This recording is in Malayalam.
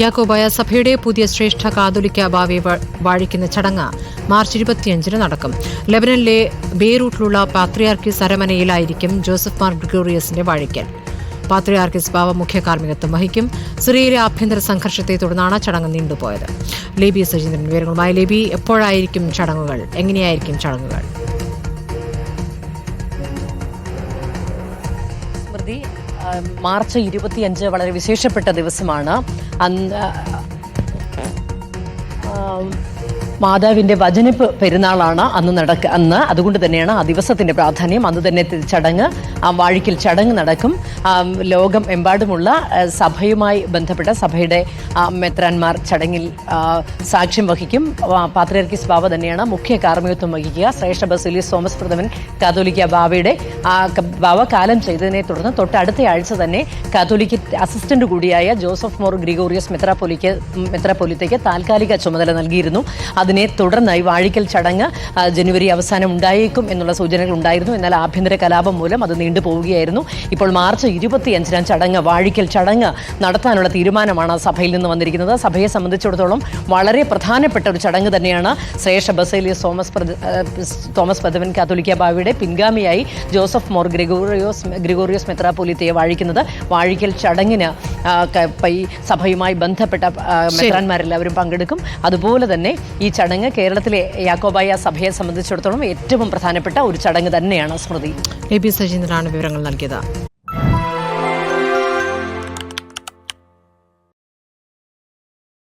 യാക്കോബായ സഭയുടെ പുതിയ ശ്രേഷ്ഠ കാതോലിക്ക ബാവയെ വാഴിക്കുന്ന ചടങ്ങ് മാർച്ച് ഇരുപത്തിയഞ്ചിന് നടക്കും. ലെബനനിലെ ബേറൂട്ടിലുള്ള പാത്രിയാർക്കിസ് അരമനയിലായിരിക്കും ജോസഫ് മാർ ഗ്രിഗോറിയസിന്റെ വാഴിക്കൽ. പാത്രിയാർക്കിസ് ബാവ മുഖ്യ കാർമ്മികത്വം വഹിക്കും. സിറിയയിലെ ആഭ്യന്തര സംഘർഷത്തെ തുടർന്നാണ് ചടങ്ങ് നീണ്ടുപോയത്. ലേബി സജീന്ദ്രൻ വിവരങ്ങളുമായി. ലേബി എപ്പോഴായിരിക്കും ചടങ്ങുകൾ? എങ്ങനെയായിരിക്കും ചടങ്ങുകൾ? മാർച്ച് ഇരുപത്തിയഞ്ച് വളരെ വിശേഷപ്പെട്ട ദിവസമാണ്. അന്ന് മാതാവിന്റെ വചനപ്പ് പെരുന്നാളാണ് അന്ന് നടക്ക അന്ന്. അതുകൊണ്ട് തന്നെയാണ് ആ ദിവസത്തിന്റെ പ്രാധാന്യം. അന്ന് തന്നെ ചടങ്ങ് ആ വാഴിക്കൽ ചടങ്ങ് നടക്കും. ലോകം എമ്പാടുമുള്ള സഭയുമായി ബന്ധപ്പെട്ട സഭയുടെ മെത്രാന്മാർ ചടങ്ങിൽ സാക്ഷ്യം വഹിക്കും. ആ, ബാബ തന്നെയാണ് മുഖ്യ കാർമ്മികത്വം വഹിക്കുക. ശ്രേഷ്ഠ ബസിലിയസ് തോമസ് പ്രഥമൻ കാതോലിക്ക ക- ബാവ കാലം ചെയ്തതിനെ തുടർന്ന് തൊട്ടടുത്ത ആഴ്ച തന്നെ കാതോലിക്ക അസിസ്റ്റന്റ് കൂടിയായ ജോസഫ് മോർ ഗ്രിഗോറിയസ് മെത്രാപ്പൊലിക്ക് മെത്രാപ്പൊലിത്തേക്ക് താൽക്കാലിക ചുമതല നൽകിയിരുന്നു. അതിനെ തുടർന്നായി വാഴിക്കൽ ചടങ്ങ് ജനുവരി അവസാനം ഉണ്ടായേക്കും എന്നുള്ള സൂചനകൾ ഉണ്ടായിരുന്നു. എന്നാൽ ആഭ്യന്തര കലാപം മൂലം അത് നീണ്ടുപോവുകയായിരുന്നു ഇപ്പോൾ മാർച്ച് ഇരുപത്തിയഞ്ചിനാം ചടങ്ങ് വാഴിക്കൽ ചടങ്ങ് നടത്താനുള്ള തീരുമാനമാണ് സഭയിൽ നിന്ന് വന്നിരിക്കുന്നത്. സഭയെ സംബന്ധിച്ചിടത്തോളം വളരെ പ്രധാനപ്പെട്ട ഒരു ചടങ്ങ് തന്നെയാണ് ശ്രേഷ്ഠ ബസേലിയസ് തോമസ് തോമസ് പദവൻ കാത്തോലിക്ക ബാവിയുടെ പിൻഗാമിയായി ജോസഫ് മോർ ഗ്രിഗോറിയോസ് ഗ്രിഗോറിയോസ് മെത്രാപോലിത്തയെ വാഴിക്കുന്നത്. വാഴിക്കൽ ചടങ്ങിന് സഭയുമായി ബന്ധപ്പെട്ട മെത്രാന്മാരെല്ലാവരും പങ്കെടുക്കും. അതുപോലെ തന്നെ ഈ ചടങ്ങ് കേരളത്തിലെ യാക്കോബായ സഭയെ സംബന്ധിച്ചിടത്തോളം ഏറ്റവും പ്രധാനപ്പെട്ട ഒരു ചടങ്ങ് തന്നെയാണ് സ്മൃതി. എ പി സജീന്ദ്രനാണ് വിവരങ്ങൾ നൽകിയത്.